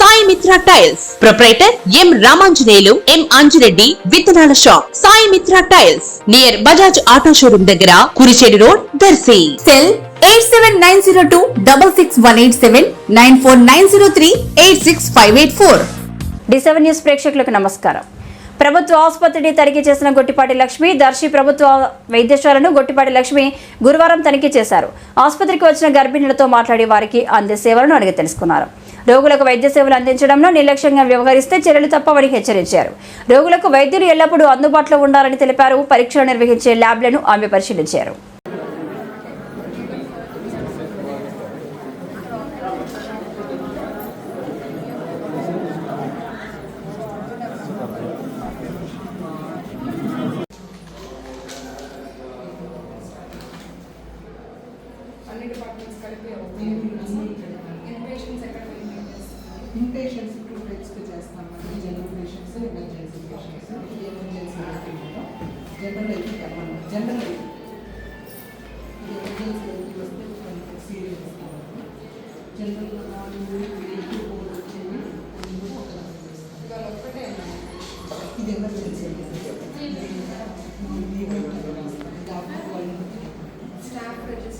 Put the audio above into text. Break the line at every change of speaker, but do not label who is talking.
Sai Mitra tiles. Proprietor M Ramanjaneyulu M Anji విత్తనాల shop. Sai Mitra tiles. Near Bajaj auto showroom దగ్గర Kurichedu road Darsi.
Cell eight seven nine zero two double six one eight seven nine four nine zero three eight six five eight four.
D seven news ప్రేక్షకులకు నమస్కారం. ప్రభుత్వ ఆసుపత్రిని తనిఖీ చేసిన గొట్టిపాటి లక్ష్మి దర్శి ప్రభుత్వ వైద్యశాలను గొట్టిపాటి లక్ష్మి గురువారం తనిఖీ చేశారు. ఆసుపత్రికి వచ్చిన గర్భిణులతో మాట్లాడి వారికి అందే సేవలను అడిగి తెలుసుకున్నారు. రోగులకు వైద్య సేవలు అందించడంలో నిర్లక్ష్యంగా వ్యవహరిస్తే చర్యలు తప్పవని హెచ్చరించారు. రోగులకు వైద్యులు ఎల్లప్పుడూ అందుబాటులో ఉండాలని తెలిపారు. పరీక్షలు నిర్వహించే ల్యాబ్లను ఆమె పరిశీలించారు.
ఇన్పేషెంట్స్ టూ టైప్స్కి చేస్తాం మనం general patients emergency patients emergency వెళ్తున్నాం జనరల్ అయితే చెప్పండి జనరల్ అయితే ఎమర్జెన్సీ అయితే వస్తే కొంచెం సీరియస్ జనరల్ నాలుగు ఎయిట్ ఫోర్ వచ్చేవి ఇవాళ ఒక్కటే ఇది ఎమర్జెన్సీ స్టాఫ్ రిజిస్టర్